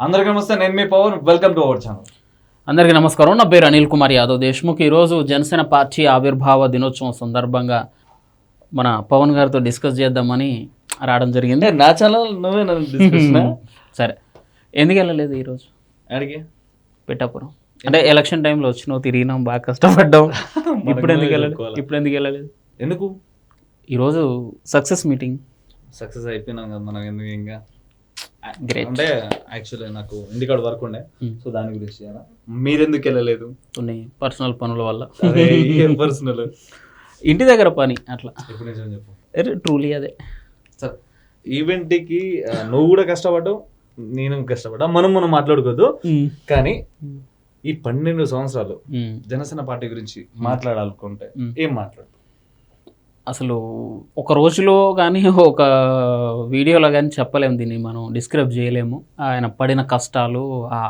అందరికీ నమస్తే నేను మీ Pawan. Welcome to our channel అందరికీ నమస్కారం. నా పేరు అనిల్ కుమార్ యాదవ్ దేశ్ముఖ్. ఈరోజు జనసేన పార్టీ ఆవిర్భావ దినోత్సవం సందర్భంగా మన పవన్ గారితో డిస్కస్ చేద్దామని రావడం జరిగింది. నా ఛానల్ నువ్వే సరే. ఎందుకు వెళ్ళలేదు ఈరోజు? అడిగి పిఠాపురం అంటే ఎలక్షన్ టైంలో వచ్చినావు తిరిగినాం బాగా కష్టపడ్డాం ఇప్పుడు ఎందుకు వెళ్ళలేదు? ఇప్పుడు ఎందుకు వెళ్ళలేదు? ఎందుకు? ఈరోజు సక్సెస్ మీటింగ్. సక్సెస్ అయిపోయినాం కదా మనం ఎందుకు ఇంకా. అంటే యాక్చువల్లీ నాకు ఇంటికాడ వర్క్ ఉండే. Hmm. సో దాని గురించి మీరెందుకు వెళ్ళలేదు? కొన్ని పర్సనల్ పనుల వల్ల. పర్సనల్ ఇంటి దగ్గర పని అట్లా. ఇప్పుడు నిజం చెప్పు. ట్రూలీ అదే. సరే ఈవెంట్కి నువ్వు కూడా కష్టపడ్డావు నేను కష్టపడ్డా మనం మనం మాట్లాడుకోవద్దు కానీ ఈ పన్నెండు సంవత్సరాలు. జనసేన పార్టీ గురించి మాట్లాడాలనుకుంటే Hmm. ఏం మాట్లాడు? అసలు ఒక రోజులో కానీ ఒక వీడియోలో కానీ చెప్పలేము దీన్ని మనం డిస్క్రైబ్ చేయలేము ఆయన పడిన కష్టాలు ఆ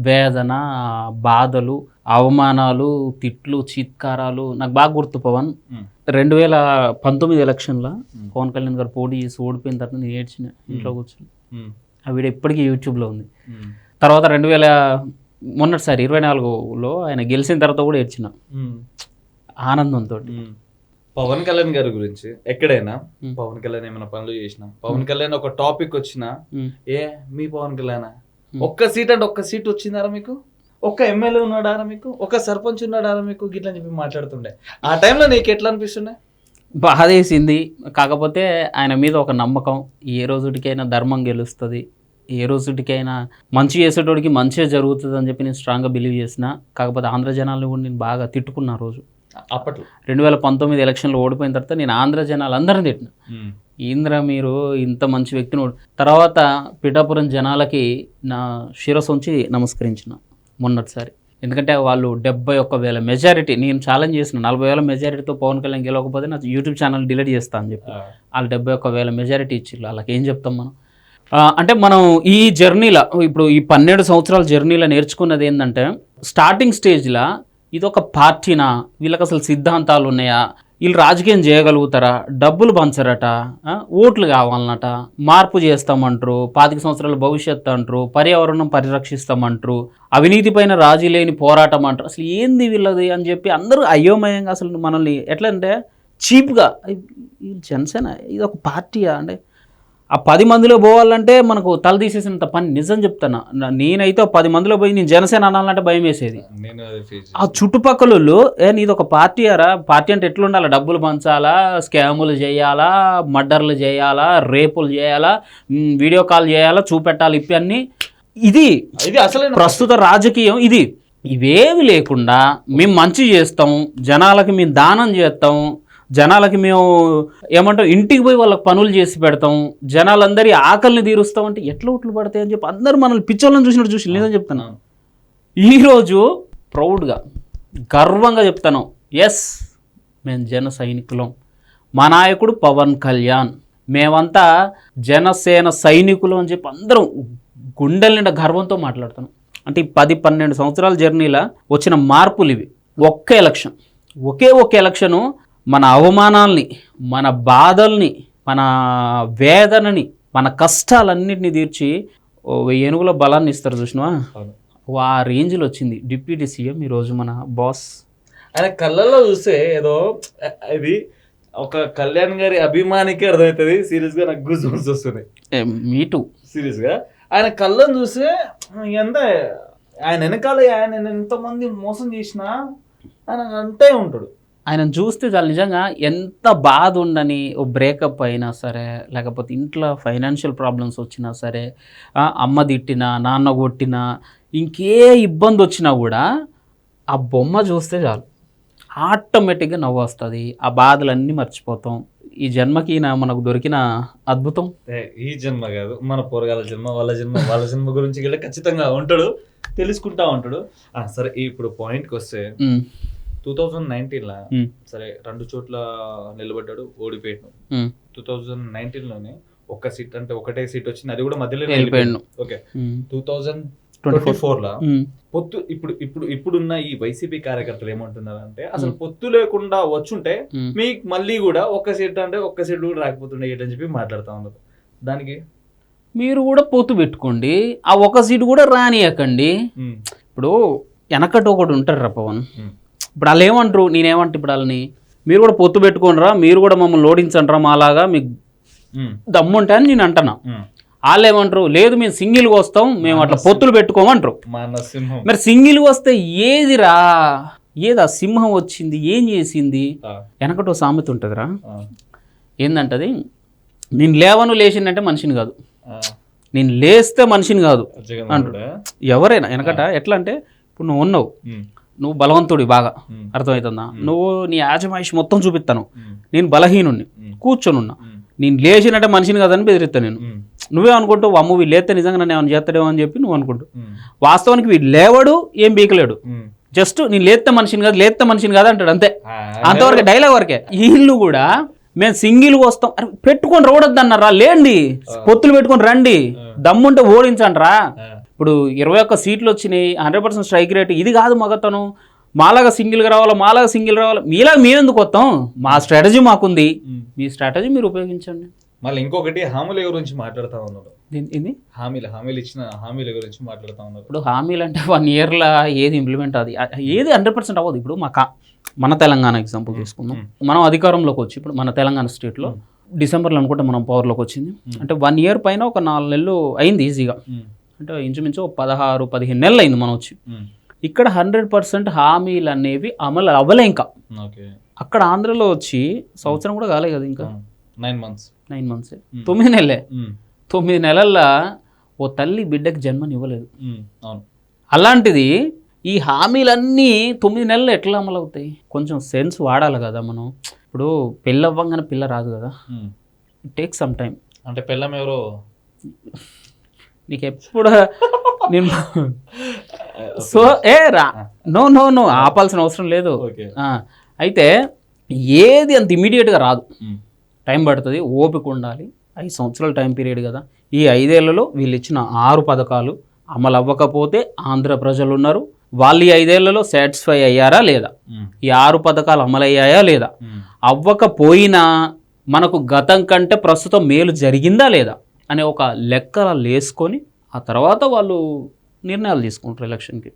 వేదన బాధలు అవమానాలు తిట్లు చీత్కారాలు నాకు బాగా గుర్తు పవన్. రెండు వేల పంతొమ్మిది ఎలక్షన్లో. పవన్ కళ్యాణ్ గారు పోటీ చేసి ఓడిపోయిన తర్వాత నేను ఏడ్చిన ఇంట్లో కూర్చొని. ఆ వీడియో ఇప్పటికీ యూట్యూబ్లో ఉంది. తర్వాత రెండు వేల మొన్నటిసారి ఇరవై నాలుగులో ఆయన గెలిచిన తర్వాత కూడా ఏడ్చిన. ఆనందంతో. పవన్ కళ్యాణ్ గారి గురించి ఎక్కడైనా. పవన్ కళ్యాణ్ ఏమైనా పనులు చేసినా? పవన్ కళ్యాణ్ ఒక టాపిక్ వచ్చినా? ఏ మీ పవన్ కళ్యాణ్? ఒక్క సీట్ అంటే ఒక్క సీట్ వచ్చిందారా మీకు? ఒక్క ఎమ్మెల్యే ఉన్నాడారా మీకు? ఒక సర్పంచ్ ఉన్నాడారా మీకు? గిట్లా చెప్పి మాట్లాడుతుండే. ఆ టైంలో నీకు ఎట్లా అనిపిస్తుండే? బాధేసింది కాకపోతే ఆయన మీద ఒక నమ్మకం. ఏ రోజుటికైనా ధర్మం గెలుస్తుంది. ఏ రోజుటికైనా మంచి చేసేటోడికి మంచిగా జరుగుతుంది అని చెప్పి నేను స్ట్రాంగ్గా బిలీవ్ చేసిన. కాకపోతే ఆంధ్ర జనాలను కూడా నేను బాగా తిట్టుకున్న రోజు. అప్పట్లో. రెండు వేల పంతొమ్మిది ఎలక్షన్లో ఓడిపోయిన తర్వాత నేను ఆంధ్ర జనాలు అందరిని తిట్టిన ఈంద్ర మీరు ఇంత మంచి వ్యక్తిని తర్వాత పిఠాపురం జనాలకి నా శిరస్సు ఉంచి నమస్కరించిన మొన్నటిసారి. ఎందుకంటే వాళ్ళు డెబ్బై ఒక్క వేల మెజారిటీ నేను ఛాలెంజ్ చేసిన నలభై వేల మెజారిటీతో పవన్ కళ్యాణ్ గెలవకపోతే నా యూట్యూబ్ ఛానల్ డిలీట్ చేస్తా అని చెప్పి. వాళ్ళు డెబ్బై ఒక్క వేల మెజారిటీ ఇచ్చిర్రు. వాళ్ళకి ఏం చెప్తాం మనం? అంటే మనం ఈ జర్నీలో ఇప్పుడు ఈ పన్నెండు సంవత్సరాల జర్నీలో నేర్చుకున్నది ఏంటంటే స్టార్టింగ్ స్టేజ్లో ఇది ఒక పార్టీనా? వీళ్ళకి అసలు సిద్ధాంతాలు ఉన్నాయా వీళ్ళు రాజకీయం చేయగలుగుతారా? డబ్బులు పంచరట ఓట్లు కావాలన్నట మార్పు చేస్తామంటారు పాతిక సంవత్సరాల భవిష్యత్తు అంటారు పర్యావరణం పరిరక్షిస్తామంటారు అవినీతి పైన రాజీ లేని పోరాటం అంటారు అసలు ఏంది వీళ్ళది అని చెప్పి అందరూ అయోమయంగా అసలు మనల్ని ఎట్లంటే చీప్గా ఈ జనసేన ఇది ఒక పార్టీయా? అంటే ఆ పది మందిలో పోవాలంటే మనకు తల తీసేసినంత పని. నిజం చెప్తాను నేనైతే పది మందిలో పోయి నేను జనసేన అనాలంటే భయం వేసేది. ఆ చుట్టుపక్కల ఏ నీది ఒక పార్టీ అరా పార్టీ అంటే ఎట్లుండాలా? డబ్బులు పంచాలా? స్కాములు చేయాలా? మర్డర్లు చేయాలా? రేపులు చేయాలా? వీడియో కాల్ చేయాలా? చూపెట్టాలి ఇప్పి అన్ని. ఇది ఇది అసలే ప్రస్తుత రాజకీయం ఇది. ఇవేవి లేకుండా మేము మంచి చేస్తాం జనాలకి మేము దానం చేస్తాం జనాలకి మేము ఏమంటాం ఇంటికి పోయి వాళ్ళకి పనులు చేసి పెడతాం జనాలందరి ఆకలిని తీరుస్తాం అంటే ఎట్లా ఒట్లు పడతాయి అని చెప్పి అందరూ మనల్ని పిచ్చోళ్ళని చూసినట్టు చూసి లేదని చెప్తాను ఈరోజు ప్రౌడ్గా గర్వంగా చెప్తాను. ఎస్ మేము జన సైనికులం. మా నాయకుడు పవన్ కళ్యాణ్. మేమంతా జనసేన సైనికులు అని చెప్పి అందరం గుండెల నిండా గర్వంతో మాట్లాడుతాను అంటే ఈ పది పన్నెండు సంవత్సరాల జర్నీలో వచ్చిన మార్పులు ఇవి. ఒక్క ఎలక్షన్. ఒకే ఒక్క ఎలక్షను మన అవమానాల్ని మన బాధల్ని మన వేదనని మన కష్టాలన్నింటినీ తీర్చి వెయ్యి ఏనుగుల బలాన్ని ఇస్తారు చూసినవా. ఆ రేంజ్లో వచ్చింది డిప్యూటీ సీఎం ఈరోజు మన బాస్. ఆయన కళ్ళల్లో చూస్తే ఏదో ఇది ఒక కళ్యాణ్ గారి అభిమానికి అర్థమవుతుంది. సీరియస్గా నాకు గుజ్ వస్తున్నాయి. మీటు సీరియస్గా ఆయన కళ్ళని చూస్తే ఎంత ఆయన వెనకాల ఆయన ఎంతమంది మోసం చేసినా ఆయన అంతే ఉంటాడు. ఆయన చూస్తే చాలా నిజంగా ఎంత బాధ ఉండని ఓ బ్రేకప్ అయినా సరే లేకపోతే ఇంట్లో ఫైనాన్షియల్ ప్రాబ్లమ్స్ వచ్చినా సరే అమ్మ తిట్టినా నాన్న కొట్టినా ఇంకే ఇబ్బంది వచ్చినా కూడా ఆ బొమ్మ చూస్తే చాలు. ఆటోమేటిక్గా నవ్వు వస్తుంది. ఆ బాధలన్నీ మర్చిపోతాం. ఈ జన్మకి నా మనకు దొరికిన అద్భుతం. ఈ జన్మ కాదు మన పోరగాల జన్మ వాళ్ళ జన్మ వాళ్ళ జన్మ గురించి ఖచ్చితంగా ఉంటాడు తెలుసుకుంటా ఉంటాడు. సరే ఇప్పుడు పాయింట్కి వస్తే టూ థౌజండ్ నైన్టీన్లో సరే రెండు చోట్ల నిలబడ్డాడు ఓడిపోయాడు. టూ థౌజండ్ నైన్టీన్లోనే ఒక్క సీట్ అంటే ఒకటే సీట్ వచ్చింది అది కూడా మధ్యలో వెళ్ళిపోయాడు. ఓకే. Two thousand 24. ట్వంటీ ఫోర్లో ఉమ్, పొత్తు ఇప్పుడు ఇప్పుడు ఇప్పుడున్న ఈ వైసీపీ కార్యకర్తలు ఏమంటున్నారు అంటే అసలు పొత్తు లేకుండా వచ్చుంటే. మీకు మళ్ళీ కూడా ఒక్క సీట్ అంటే ఒక్క సీట్ కూడా రాకపోతుండే ఏంటని చెప్పి మాట్లాడుతా ఉన్నారు. దానికి? మీరు కూడా పొత్తు పెట్టుకోండి ఆ ఒక సీటు కూడా రానియకండి. ఇప్పుడు వెనకటి ఒకటి ఉంటారు రా పవన్. ఇప్పుడు వాళ్ళు ఏమంటారు? నేనేమంటే ఇప్పుడు వాళ్ళని? మీరు కూడా పొత్తు పెట్టుకోనరా మీరు కూడా మమ్మల్ని లోడించండి రా మాలాగా మీకు ఉమ్, దమ్ముంటా అని నేను అంటున్నా. వాళ్ళు ఏమంటారు? లేదు మేము సింగిల్గా వస్తాం మేము అట్లా పొత్తులు పెట్టుకోమంటారు. మరి సింగిల్గా వస్తే ఏదిరా? ఏది ఆ సింహం వచ్చింది? ఏం చేసింది? వెనకటో సామెత ఉంటుందిరా. ఏందంటది? నేను లేవను లేచిందంటే మనిషిని కాదు. నేను లేస్తే మనిషిని కాదు. అంటాడు. ఎవరైనా వెనకట ఎట్లా అంటే ఇప్పుడు నువ్వు ఉన్నావు. నువ్వు బలవంతుడి బాగా. అర్థమవుతుందా నువ్వు నీ ఆజమాయిష్ మొత్తం చూపిస్తాను. నేను బలహీనుణ్ణి. ఉమ్, కూర్చొని ఉన్నా ఉమ్, నేను లేచినట్టే మనిషిని కాదని బెదిరిస్తాను నేను. నువ్వే అనుకుంటావు అమ్మ వీళ్ళు లేస్తే నిజంగా నన్ను ఏమైనా చేస్తాడేమో అని చెప్పి నువ్వు అనుకుంటావు. వాస్తవానికి వీడు లేవడు ఏం బీకలేడు. జస్ట్ నేను లేస్తే మనిషిని కాదు లేస్తే మనిషిని కాదు అంటాడు అంతే. అంతవరకు డైలాగ్ వరకే. వీళ్ళు కూడా మేము సింగిల్గా వస్తాం. అరే పెట్టుకొని రోడద్దు అన్నారా లేండి పొత్తులు పెట్టుకొని రండి. దమ్ముంటే ఓడించండిరా. ఆ, ఇప్పుడు ఇరవై ఒక్క సీట్లు వచ్చినాయి హండ్రెడ్ పర్సెంట్ స్ట్రైక్ రేట్. ఇది కాదు మగతనం. మాలాగా సింగిల్గా రావాలా మాలాగా సింగిల్ రావాలా? మీలాగా మేమెందుకు వస్తాం? మా స్ట్రాటజీ మాకుంది. మీ స్ట్రాటజీ మీరు ఉపయోగించండి. మళ్ళీ ఇంకొకటి హామీల గురించి మాట్లాడుతా ఇది- ఇది హామీలు హామీలు ఇచ్చిన హామీల గురించి మాట్లాడుతా ఉన్నారు ఇప్పుడు హామీలు అంటే వన్ ఇయర్లో ఏది ఇంప్లిమెంట్ అది. ఏది హండ్రెడ్ పర్సెంట్ అవ్వదు. ఇప్పుడు మా మన తెలంగాణ ఎగ్జాంపుల్ తీసుకుందాం. మనం అధికారంలోకి వచ్చి ఇప్పుడు మన తెలంగాణ స్టేట్లో డిసెంబర్లో అనుకుంటే మనం పవర్లోకి వచ్చింది. అంటే వన్ ఇయర్ పైన ఒక నాలుగు నెలలు అయింది ఈజీగా అంటే ఇంచుమించు పదహారు పదిహేను నెలలు అయింది మనం వచ్చి. ఇక్కడ హండ్రెడ్ పర్సెంట్ హామీలు అనేవి అమలు అవ్వలే ఇంకా. అక్కడ ఆంధ్రలో వచ్చి సంవత్సరం కూడా కాలే కదా ఇంకా. Nine months. Nine months. తొమ్మిది నెలలే. తొమ్మిది నెలల్లో ఓ తల్లి బిడ్డకి జన్మనివ్వలేదు. అలాంటిది ఈ హామీలన్నీ తొమ్మిది నెలలు ఎట్లా అమలు అవుతాయి? కొంచెం సెన్స్ వాడాలి కదా మనం. ఇప్పుడు పెళ్ళి అవ్వంగానే పిల్ల రాదు కదా. ఉమ్. టేక్ సమ్ టైం అంటే పెళ్ళం ఎవరో? నీకు ఎప్పుడు నేను సో ఏ రా. నో నో నో ఆపాల్సిన అవసరం లేదు. అయితే ఏది అంత ఇమీడియట్గా రాదు. టైం పడుతుంది ఓపిక ఉండాలి. ఐదు సంవత్సరాల టైం పీరియడ్ కదా. ఈ ఐదేళ్ళలో వీళ్ళు ఇచ్చిన ఆరు పథకాలు అమలు అవ్వకపోతే ఆంధ్ర ప్రజలు ఉన్నారు. వాళ్ళు ఈ ఐదేళ్ళలో సాటిస్ఫై అయ్యారా లేదా? ఈ ఆరు పథకాలు అమలయ్యాయా లేదా? అవ్వకపోయినా మనకు గతం కంటే ప్రస్తుతం మేలు జరిగిందా లేదా? అనే ఒక లెక్కల లేసుకొని ఆ తర్వాత వాళ్ళు నిర్ణయాలు తీసుకుంటారు ఎలక్షన్కి.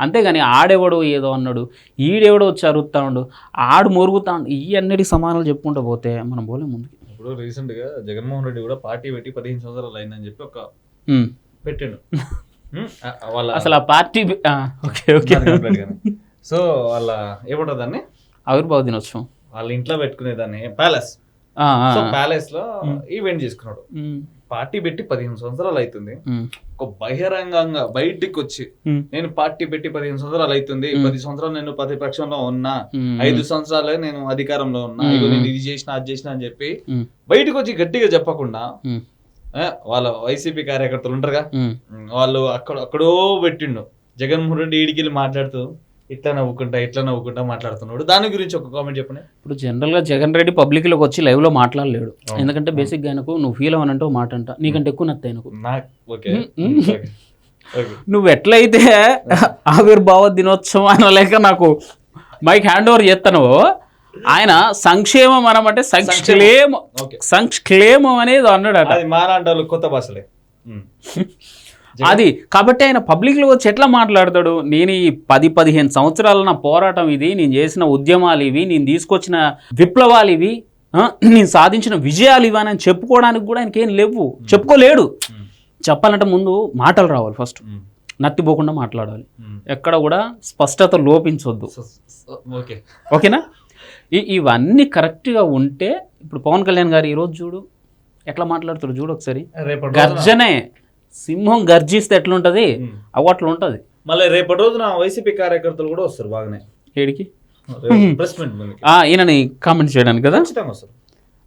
అంతేగాని ఆడెవడో ఏదో అన్నాడు ఈడెవడో వచ్చి ఉండు ఆడు మొరుగుతా ఉండు ఈ అన్నిటికి సమానాలు చెప్పుకుంటూ పోతే మనం పోలే ముందుకి. ఇప్పుడు రీసెంట్గా జగన్మోహన్ రెడ్డి కూడా పార్టీ పెట్టి పదిహేను సంవత్సరాలు అయిందని చెప్పి ఒక. పెట్టిండు. వాళ్ళ అసలు ఆ పార్టీ ఓకే ఓకే. సో వాళ్ళ ఏమంటారు దాన్ని? ఆవిర్భావ దినోత్సవం. వాళ్ళ ఇంట్లో పెట్టుకునే దాన్ని ప్యాలెస్. ప్యాలెస్లో ఈవెంట్ చేసుకున్నాడు. పార్టీ పెట్టి పదిహేను సంవత్సరాలు అవుతుంది. ఒక బహిరంగంగా బయటికి వచ్చి నేను పార్టీ పెట్టి పదిహేను సంవత్సరాలు అవుతుంది. పది సంవత్సరాలు నేను ప్రతిపక్షంలో ఉన్నా. ఐదు సంవత్సరాలే నేను అధికారంలో ఉన్నా. ఇగో నేను ఇది చేసిన అది చేసిన అని చెప్పి బయటకు వచ్చి గట్టిగా చెప్పకుండా వాళ్ళ వైసీపీ కార్యకర్తలు ఉంటారుగా? వాళ్ళు అక్కడ అక్కడో పెట్టిండు. జగన్మోహన్ రెడ్డి ఈడికి మాట్లాడుతూ ఇట్లా నవ్వుకుంటా ఇట్లా నవ్వుకుంటా మాట్లాడుతున్నాడు. దాని గురించి ఒక కామెంట్ చెప్పండి. ఇప్పుడు జనరల్గా జగన్ రెడ్డి పబ్లిక్లోకి వచ్చి లైవ్లో మాట్లాడలేడు. ఎందుకంటే బేసిక్గా ఆయనకు నువ్వు ఫీల్ అవ్వనంటే ఓ మాట అంట. నీకంటే ఎక్కువ నత్త ఆయనకు. నువ్వు ఎట్లయితే ఆవిర్భావ దినోత్సవం అనలేక నాకు మైక్ హ్యాండ్ ఓవర్ చేస్తాను ఆయన సంక్షేమం అనమంటే సంక్షేమం. సంక్షేమం. అనేది వాళ్ళు కొత్త భాషలే. అది కాబట్టి ఆయన పబ్లిక్లో వచ్చి ఎట్లా మాట్లాడతాడు. నేను ఈ పది పదిహేను సంవత్సరాల నా పోరాటం ఇది నేను చేసిన ఉద్యమాలు ఇవి నేను తీసుకొచ్చిన విప్లవాలు ఇవి నేను సాధించిన విజయాలు ఇవి అని చెప్పుకోవడానికి కూడా ఆయనకి ఏం లేవు చెప్పుకోలేడు. చెప్పాలంటే ముందు మాటలు రావాలి ఫస్ట్. నత్తిపోకుండా మాట్లాడాలి. ఎక్కడ కూడా స్పష్టత లోపించొద్దు. ఓకే. ఓకేనా? ఇవన్నీ కరెక్ట్గా ఉంటే ఇప్పుడు పవన్ కళ్యాణ్ గారు ఈరోజు చూడు ఎట్లా మాట్లాడుతాడు చూడు ఒకసారి. గర్జనే. సింహం గర్జిస్తే ఎట్లుంటది. అవి అట్లా ఉంటుంది మళ్ళీ రేపటి రోజున వైసీపీ కార్యకర్తలు కూడా వస్తారు బాగానే. ఏడికి? ఈయనని కామెంట్ చేయడానికి కదా?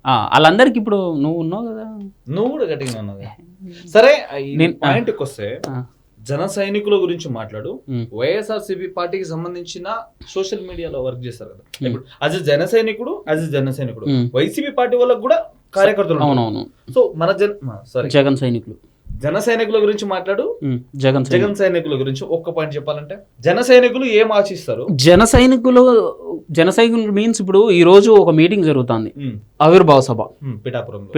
వాళ్ళందరికీ ఇప్పుడు నువ్వు ఉన్నావు కదా? నువ్వు కూడా గట్టిగా ఉన్నది సరే నేను- పాయింట్కి వస్తే జన సైనికుల గురించి మాట్లాడు. వైఎస్ఆర్సీపీ పార్టీకి సంబంధించిన సోషల్ మీడియాలో వర్క్ చేస్తారు కదా? ఇప్పుడు యాజ్ జన సైనికుడు యాజ్ జన సైనికుడు. వైసీపీ పార్టీ వాళ్ళకు కూడా కార్యకర్తలు. అవునవును. సో మన జన సారీ జగన్ సైనికులు. జన సైనికుల గురించి మాట్లాడు. జగన్ సైనికులు. జగన్ సైనికుల గురించి ఒక్క పాయింట్ చెప్పాలంటే జన సైనికులు ఏం ఆశిస్తారు? జన సైనికులు జన సైనికులు మీన్స్ ఇప్పుడు ఈ రోజు ఒక మీటింగ్ జరుగుతుంది. ఆవిర్భావ సభ. ఉమ్, పిఠాపురంలో.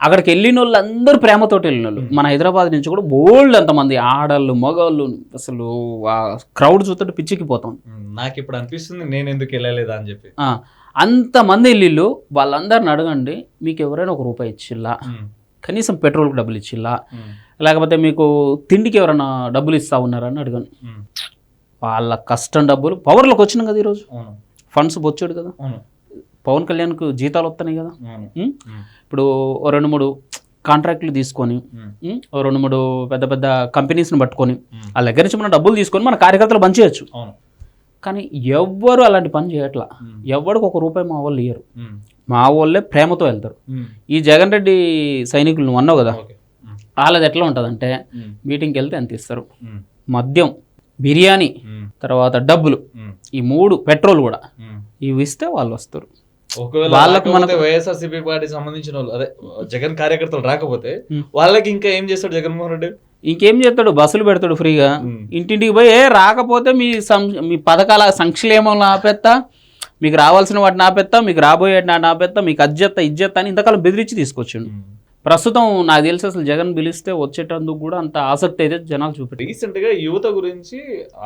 అక్కడికి వెళ్ళిన వాళ్ళు అందరూ ప్రేమతోటి వెళ్ళిన వాళ్ళు మన హైదరాబాద్ నుంచి కూడా బోల్డ్ అంతమంది ఆడళ్ళు మగవాళ్ళు అసలు ఆ క్రౌడ్ చూస్తుంటే పిచ్చికిపోతాం నాకు ఇప్పుడు అనిపిస్తుంది నేను ఎందుకు వెళ్ళలేదా అని చెప్పి. అంతమంది వెళ్ళిళ్ళు వాళ్ళందరిని అడగండి మీకు ఎవరైనా ఒక రూపాయి ఇచ్చిల్లా. కనీసం పెట్రోల్కి డబ్బులు ఇచ్చిల్లా లేకపోతే మీకు తిండికి ఎవరైనా డబ్బులు ఇస్తా ఉన్నారని అడగండి ఉమ్, వాళ్ళ కష్టం డబ్బులు. పవర్లోకి వచ్చినాం కదా ఈరోజు. ఫండ్స్ బొచ్చాడు కదా. పవన్ కళ్యాణ్కు జీతాలు వస్తున్నాయి కదా. ఇప్పుడు రెండు మూడు కాంట్రాక్ట్లు తీసుకొని రెండు మూడు పెద్ద పెద్ద కంపెనీస్ని పట్టుకొని వాళ్ళ దగ్గర నుంచి మనం డబ్బులు తీసుకొని మన కార్యకర్తలు పనిచేయచ్చు. కానీ ఎవ్వరు అలాంటి పని చేయట్లా. ఎవ్వడికి ఒక రూపాయి మా వాళ్ళు ఇయ్యరు. మా వాళ్ళే ప్రేమతో వెళ్తారు. ఈ జగన్ రెడ్డి సైనికులు నువ్వు అన్నావు కదా వాళ్ళది ఎట్లా ఉంటుందంటే మీటింగ్కి వెళ్తే ఎంత ఇస్తారు? మద్యం బిర్యానీ తర్వాత డబ్బులు ఈ మూడు పెట్రోల్ కూడా. ఇవి ఇస్తే వాళ్ళు వస్తారు. వాళ్ళకు మనకు- వైఎస్ఆర్సీపీ పార్టీ సంబంధించిన వాళ్ళు అదే జగన్ కార్యకర్తలు రాకపోతే. వాళ్ళకి ఇంకా ఏం చేస్తాడు జగన్మోహన్ రెడ్డి? ఇంకేం చేస్తాడు? బస్సులు పెడతాడు ఫ్రీగా. ఇంటింటికి పోయి ఏ రాకపోతే మీ సం మీ పథకాల సంక్షేమం ఆపేత్తా? మీకు రావాల్సిన వాటిని ఆపేత్తా? మీకు రాబోయే వాటిని ఆపేత్తా? మీకు అజ్జెత్తా ఇజ్జెత్తా అని ఇంతకాలం బెదిరించి తీసుకొచ్చిండు. ప్రస్తుతం నాకు తెలిసి అసలు జగన్ పిలిస్తే వచ్చేటందుకు కూడా అంత ఆసక్తి అయితే జనాలు చూపెట్టి రీసెంట్గా యువత గురించి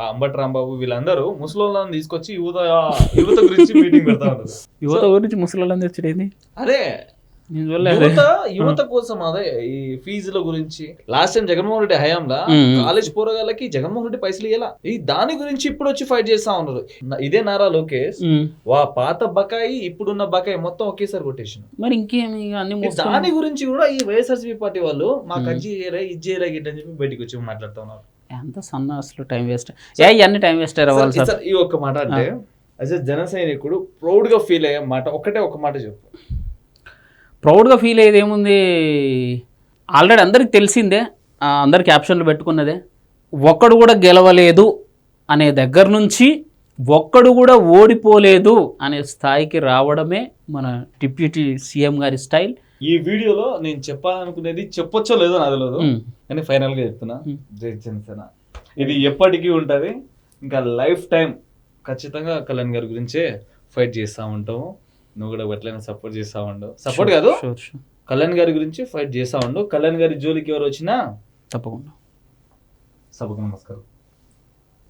అంబటి రాంబాబు వీళ్ళందరూ ముసలోళ్ళని తీసుకొచ్చి యువత యువత గురించి మీటింగ్ పెడతా ఉన్నారు. యువత గురించి ముసలి తెచ్చేది అదే యువత యువత కోసం అదే ఈ ఫీజుల గురించి. లాస్ట్ టైం జగన్మోహన్ రెడ్డి హయాంలో. కాలేజ్ పోరగాళ్ళకి జగన్మోహన్ రెడ్డి పైసలు ఇయ్యాల. ఈ దాని గురించి ఇప్పుడు వచ్చి ఫైట్ చేస్తా ఉన్నారు. ఇదే నారా లోకేష్. వా పాత బకాయి ఇప్పుడున్న బకాయి మొత్తం ఒకేసారి కొట్టేసిన మరి ఇంకేమి అన్ని దాని గురించి కూడా ఈ వైఎస్ఆర్సీపీ పార్టీ వాళ్ళు మాకు. అది చేయరా ఇది చేయరా గిట్ట అని చెప్పి బయటికి వచ్చి మాట్లాడుతా ఉన్నారు. ఎంత సన్న అసలు టైం వేస్ట్ ఏ ఇవన్నీ టైం వేస్ట్ అవ్వాలి ఈ ఒక్క మాట అంటే అసలు జన సైనికుడు ప్రౌడ్గా ఫీల్ అయ్యే మాట ఒకటే ఒక మాట చెప్పు. ప్రౌడ్గా ఫీల్ అయ్యేది ఏముంది? ఆల్రెడీ అందరికి తెలిసిందే అందరు క్యాప్షన్లు పెట్టుకున్నదే ఒక్కడు కూడా గెలవలేదు అనే దగ్గర నుంచి ఒక్కడు కూడా ఓడిపోలేదు అనే స్థాయికి రావడమే మన డిప్యూటీ సీఎం గారి స్టైల్. ఈ వీడియోలో నేను చెప్పాలనుకునేది చెప్పొచ్చో లేదో నాకు తెలియదు. కానీ ఫైనల్గా చెప్తున్నా. జై జనసేన. ఇది ఎప్పటికీ ఉంటది. ఇంకా లైఫ్ టైం ఖచ్చితంగా కళ్యాణ్ గారి గురించే ఫైట్ చేస్తా ఉంటాము. నువ్వు కూడా ఎట్లయినా సపోర్ట్ చేస్తా ఉండవు సపోర్ట్ కాదు. కళ్యాణ్ గారి గురించి ఫైట్ చేస్తా ఉండు. కళ్యాణ్ గారి జోలికి ఎవరు వచ్చినా తప్పకుండా. సభకు నమస్కారం.